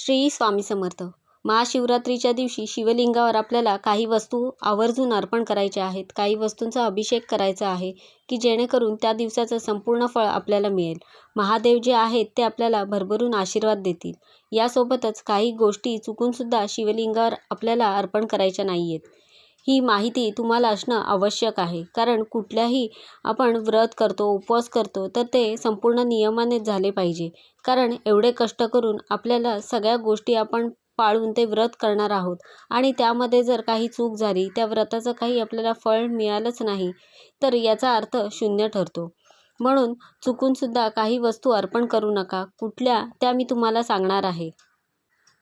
श्री स्वामी समर्थ. महाशिवरात्रीच्या दिवशी शिवलिंगावर आपल्याला काही वस्तू आवर्जून अर्पण करायच्या आहेत. काही वस्तूंचा अभिषेक करायचा आहे की जेणेकरून त्या दिवसाचं संपूर्ण फळ आपल्याला मिळेल. महादेव जे आहेत ते आपल्याला भरभरून आशीर्वाद देतील. यासोबतच काही गोष्टी चुकूनसुद्धा शिवलिंगावर आपल्याला अर्पण करायच्या नाही आहेत ही माहिती तुम्हाला असणं आवश्यक आहे. कारण कुठल्याही आपण व्रत करतो उपवास करतो तर ते संपूर्ण नियमानेच झाले पाहिजे. कारण एवढे कष्ट करून आपल्याला सगळ्या गोष्टी आपण पाळून ते व्रत करणार आहोत. आणि त्यामध्ये जर काही चूक झाली त्या व्रताचं काही आपल्याला फळ मिळालंच नाही तर याचा अर्थ शून्य ठरतो. म्हणून चुकूनसुद्धा काही वस्तू अर्पण करू नका. कुठल्या त्या मी तुम्हाला सांगणार आहे.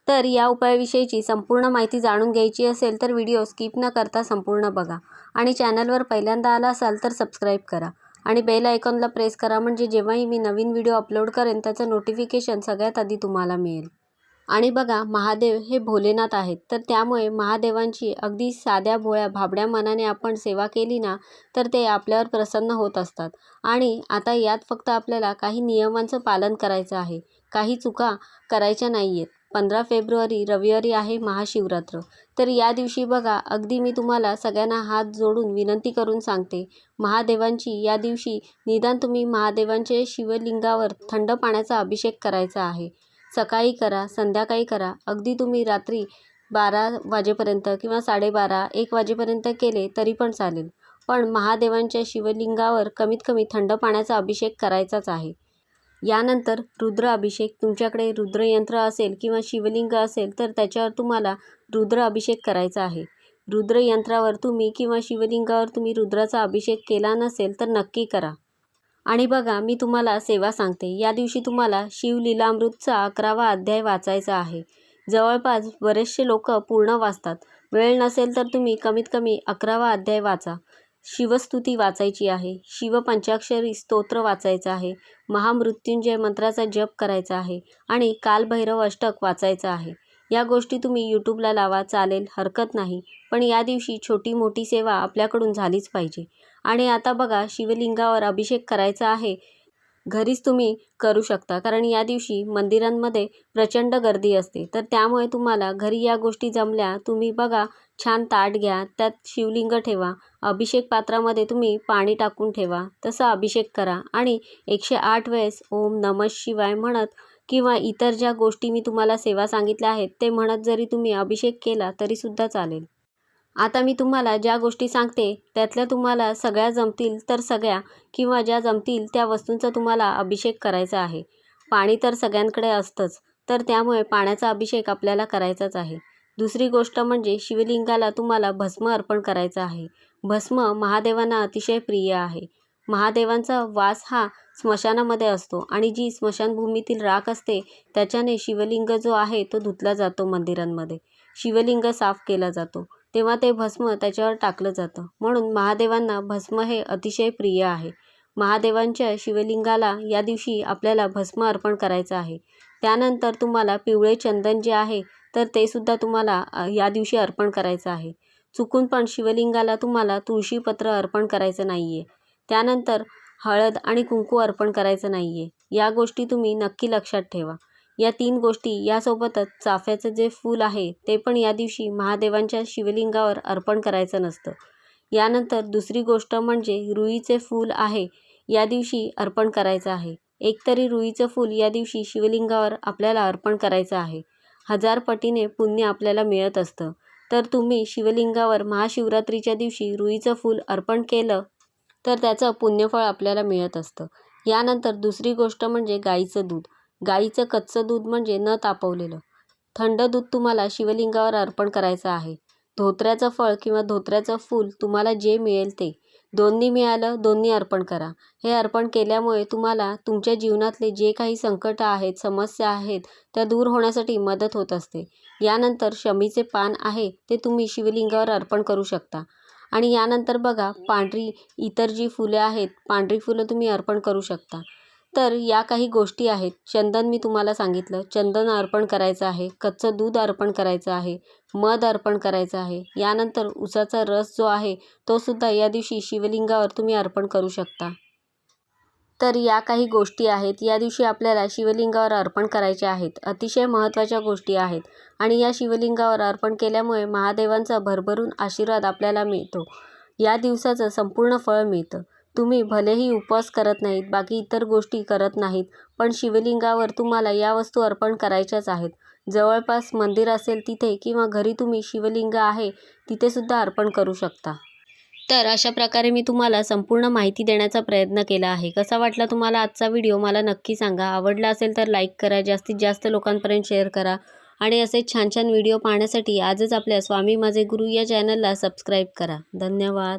तर या उपायाविषयीची संपूर्ण माहिती जाणून घ्यायची असेल तर व्हिडिओ स्किप न करता संपूर्ण बघा. आणि चॅनलवर पहिल्यांदा आला असाल तर सबस्क्राईब करा. आणि बेल आयकॉनला प्रेस करा म्हणजे जेव्हाही मी नवीन व्हिडिओ अपलोड करेन त्याचं नोटिफिकेशन सगळ्यात आधी तुम्हाला मिळेल. आणि बघा महादेव हे भोलेनाथ आहेत. तर त्यामुळे महादेवांची अगदी साध्या भोळ्या भाबड्या मनाने आपण सेवा केली ना तर ते आपल्यावर प्रसन्न होत असतात. आणि आता यात फक्त आपल्याला काही नियमांचं पालन करायचं आहे. काही चुका करायच्या नाही आहेत पंधरा फेब्रुवारी रविवारी आहे महाशिवरात्र. तर या दिवशी बघा अगदी मी तुम्हाला सगळ्यांना हात जोडून विनंती करून सांगते महादेवांची या दिवशी निदान तुम्ही महादेवांचे शिवलिंगावर थंड पाण्याचा अभिषेक करायचा आहे. सकाळी करा संध्याकाळी करा. अगदी तुम्ही रात्री बारा वाजेपर्यंत किंवा साडेबारा एक वाजेपर्यंत केले तरी पण चालेल. पण महादेवांच्या शिवलिंगावर कमीत कमी थंड पाण्याचा अभिषेक करायचाच आहे. यानंतर रुद्र अभिषेक तुमच्याकडे रुद्रयंत्र असेल किंवा शिवलिंग असेल तर त्याच्यावर तुम्हाला रुद्र अभिषेक करायचा आहे. रुद्रयंत्रावर तुम्ही किंवा शिवलिंगावर तुम्ही रुद्राचा अभिषेक केला नसेल तर नक्की करा. आणि बघा मी तुम्हाला सेवा सांगते. या दिवशी तुम्हाला शिवलीलामृतचा अकरावा अध्याय वाचायचा आहे. जवळपास बरेचसे लोक पूर्ण वाचतात. वेळ नसेल तर तुम्ही कमीत कमी अकरावा अध्याय वाचा. शिवस्तुती वाचायची आहे. शिवपंचाक्षरी स्तोत्र वाचायचं आहे. महामृत्युंजय मंत्राचा जप करायचा आहे आणि कालभैरव अष्टक वाचायचं आहे. या गोष्टी तुम्ही यूट्यूबला लावा चालेल हरकत नाही. पण या दिवशी छोटी मोठी सेवा आपल्याकडून झालीच पाहिजे. आणि आता बघा शिवलिंगावर अभिषेक करायचा आहे. घरीच तुम्ही करू शकता. कारण या दिवशी मंदिरांमध्ये प्रचंड गर्दी असते. तर त्यामुळे तुम्हाला घरी या गोष्टी जमल्या तुम्ही बघा छान ताट घ्या त्यात शिवलिंग ठेवा अभिषेक पात्रामध्ये तुम्ही पाणी टाकून ठेवा तसा अभिषेक करा. आणि एकशे आठ वेळेस ओम नमः शिवाय म्हणत किंवा इतर ज्या गोष्टी मी तुम्हाला सेवा सांगितल्या आहेत ते म्हणत जरी तुम्ही अभिषेक केला तरीसुद्धा चालेल. आता मी तुम्हाला ज्या गोष्टी सांगते त्यातल्या तुम्हाला सगळ्या जमतील तर सगळ्या किंवा ज्या जमतील त्या वस्तूंचा तुम्हाला अभिषेक करायचा आहे. पाणी तर सगळ्यांकडे असतंच तर त्यामुळे पाण्याचा अभिषेक आपल्याला करायचाच आहे. दुसरी गोष्ट म्हणजे शिवलिंगाला तुम्हाला भस्म अर्पण करायचं आहे. भस्म महादेवांना अतिशय प्रिय आहे. महादेवांचा वास हा स्मशानामध्ये असतो आणि जी स्मशानभूमीतील राख असते त्याच्याने शिवलिंग जो आहे तो धुतला जातो मंदिरांमध्ये. शिवलिंग साफ केला जातो. तेव्हा ते भस्म त्याच्यावर टाकलं जातं. म्हणून महादेवांना भस्म हे अतिशय प्रिय आहे. महादेवांच्या शिवलिंगाला या दिवशी आपल्याला भस्म अर्पण करायचं आहे. त्यानंतर तुम्हाला पिवळे चंदन जे आहे तर ते सुद्धा तुम्हाला या दिवशी अर्पण करायचं आहे. चुकून पण शिवलिंगाला तुम्हाला तुळशीपत्र अर्पण करायचं नाही आहे त्यानंतर हळद आणि कुंकू अर्पण करायचं नाही आहे या गोष्टी तुम्ही नक्की लक्षात ठेवा. या तीन गोष्टी यासोबतच चाफ्याचं जे फूल आहे ते पण या दिवशी महादेवांच्या शिवलिंगावर अर्पण करायचं नसतं. यानंतर दुसरी गोष्ट म्हणजे रुईचे फूल आहे या दिवशी अर्पण करायचं आहे. एकतरी रुईचं फूल या दिवशी शिवलिंगावर आपल्याला अर्पण करायचं आहे. हजार पटीने पुण्य आपल्याला मिळत असतं. तर तुम्ही शिवलिंगावर महाशिवरात्रीच्या दिवशी रुईचं फूल अर्पण केलं तर त्याचं पुण्यफळ आपल्याला मिळत असतं. यानंतर दुसरी गोष्ट म्हणजे गाईचं दूध. गाईचं कच्चं दूध म्हणजे न तापवलेलं. थंड दूध तुम्हाला शिवलिंगावर अर्पण करायचं आहे. धोत्र्याचं फळ किंवा धोत्र्याचं फूल तुम्हाला जे मिळेल ते. दोन्ही मिळालं दोन्ही अर्पण करा. हे अर्पण केल्यामुळे तुम्हाला तुमच्या जीवनातले जे काही संकट आहेत समस्या आहेत त्या दूर होण्यासाठी मदत होत असते. यानंतर शमीचे पान आहे ते तुम्ही शिवलिंगावर अर्पण करू शकता. आणि यानंतर बघा पांढरी इतर जी फुले आहेत पांढरी फुलं तुम्ही अर्पण करू शकता. तर या काही गोष्टी आहेत. चंदन मी तुम्हाला सांगितलं. चंदन अर्पण करायचं आहे. कच्चं दूध अर्पण करायचं आहे. मध अर्पण करायचं आहे. यानंतर उसाचा रस जो आहे तो सुद्धा या दिवशी शिवलिंगावर तुम्ही अर्पण करू शकता. तर या काही गोष्टी आहेत. या दिवशी आपल्याला शिवलिंगावर अर्पण करायचे आहेत. अतिशय महत्त्वाच्या गोष्टी आहेत. आणि या शिवलिंगावर अर्पण केल्यामुळे महादेवांचा भरभरून आशीर्वाद आपल्याला मिळतो. या दिवसाचं संपूर्ण फळ मिळतं. तुम्ही भलेही उपवास करत नाहीत बाकी इतर गोष्टी करत नाहीत पण शिवलिंगावर तुम्हाला या वस्तू अर्पण करायच्याच आहेत. जवळपास मंदिर असेल तिथे किंवा घरी तुम्ही शिवलिंग आहे तिथेसुद्धा अर्पण करू शकता. तर अशा प्रकारे मी तुम्हाला संपूर्ण माहिती देण्याचा प्रयत्न केला आहे. कसा वाटला तुम्हाला आजचा व्हिडिओ मला नक्की सांगा. आवडला असेल तर लाईक करा जास्तीत जास्त लोकांपर्यंत शेअर करा आणि असे छान छान व्हिडिओ पाहण्यासाठी आजच आपल्या स्वामी माझे गुरु या चॅनलला सबस्क्राईब करा. धन्यवाद.